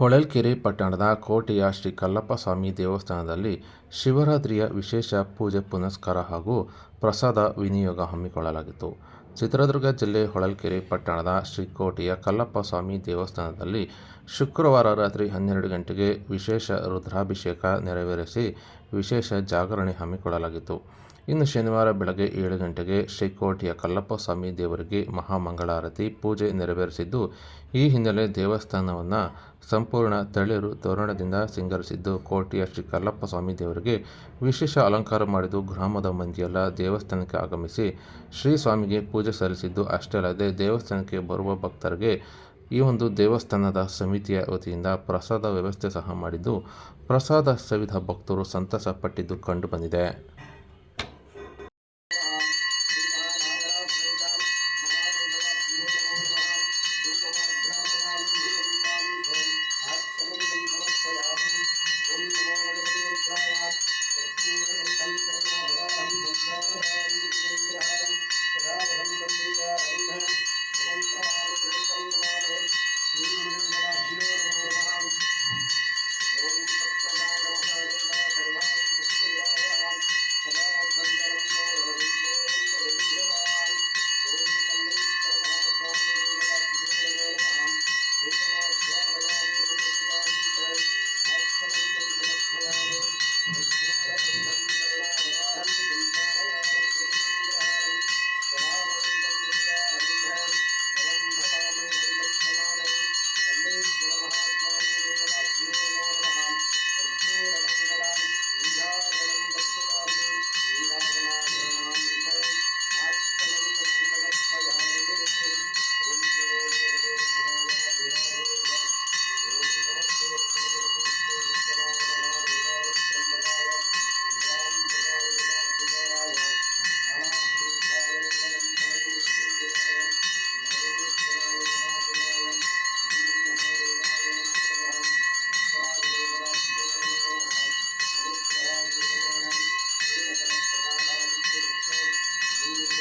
ಹೊಳಲ್ಕೆರೆ ಪಟ್ಟಣದ ಕೋಟೆಯ ಶ್ರೀ ಕಲ್ಲಪ್ಪಸ್ವಾಮಿ ದೇವಸ್ಥಾನದಲ್ಲಿ ಶಿವರಾತ್ರಿಯ ವಿಶೇಷ ಪೂಜೆ ಪುನಸ್ಕಾರ ಹಾಗೂ ಪ್ರಸಾದ ವಿನಿಯೋಗ ಹಮ್ಮಿಕೊಳ್ಳಲಾಗಿತ್ತು. ಚಿತ್ರದುರ್ಗ ಜಿಲ್ಲೆ ಹೊಳಲ್ಕೆರೆ ಪಟ್ಟಣದ ಶ್ರೀ ಕೋಟೆಯ ಕಲ್ಲಪ್ಪಸ್ವಾಮಿ ದೇವಸ್ಥಾನದಲ್ಲಿ ಶುಕ್ರವಾರ ರಾತ್ರಿ ಹನ್ನೆರಡು ಗಂಟೆಗೆ ವಿಶೇಷ ರುದ್ರಾಭಿಷೇಕ ನೆರವೇರಿಸಿ ವಿಶೇಷ ಜಾಗರಣೆ ಹಮ್ಮಿಕೊಳ್ಳಲಾಗಿತ್ತು. ಇನ್ನು ಶನಿವಾರ ಬೆಳಗ್ಗೆ ಏಳು ಗಂಟೆಗೆ ಶ್ರೀಕೋಟೆಯ ಕಲ್ಲಪ್ಪಸ್ವಾಮಿ ದೇವರಿಗೆ ಮಹಾಮಂಗಳಾರತಿ ಪೂಜೆ ನೆರವೇರಿಸಿದ್ದು, ಈ ಹಿನ್ನೆಲೆ ದೇವಸ್ಥಾನವನ್ನು ಸಂಪೂರ್ಣ ತಳಿರು ತೋರಣದಿಂದ ಸಿಂಗರಿಸಿದ್ದು. ಕೋಟೆಯ ಶ್ರೀ ಕಲ್ಲಪ್ಪ ಸ್ವಾಮಿ ದೇವರಿಗೆ ವಿಶೇಷ ಅಲಂಕಾರ ಮಾಡಿದ್ದು ಗ್ರಾಮದ ಮಂದಿಯೆಲ್ಲ ದೇವಸ್ಥಾನಕ್ಕೆ ಆಗಮಿಸಿ ಶ್ರೀ ಸ್ವಾಮಿಗೆ ಪೂಜೆ ಸಲ್ಲಿಸಿದ್ದು ಅಷ್ಟೇ ಅಲ್ಲದೆ ದೇವಸ್ಥಾನಕ್ಕೆ ಬರುವ ಭಕ್ತರಿಗೆ ಈ ಒಂದು ದೇವಸ್ಥಾನದ ಸಮಿತಿಯ ವತಿಯಿಂದ ಪ್ರಸಾದ ವ್ಯವಸ್ಥೆ ಸಹ ಮಾಡಿದ್ದು, ಪ್ರಸಾದ ಸವಿದ ಭಕ್ತರು ಸಂತಸ ಪಟ್ಟಿದ್ದು ಕಂಡುಬಂದಿದೆ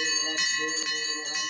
नमः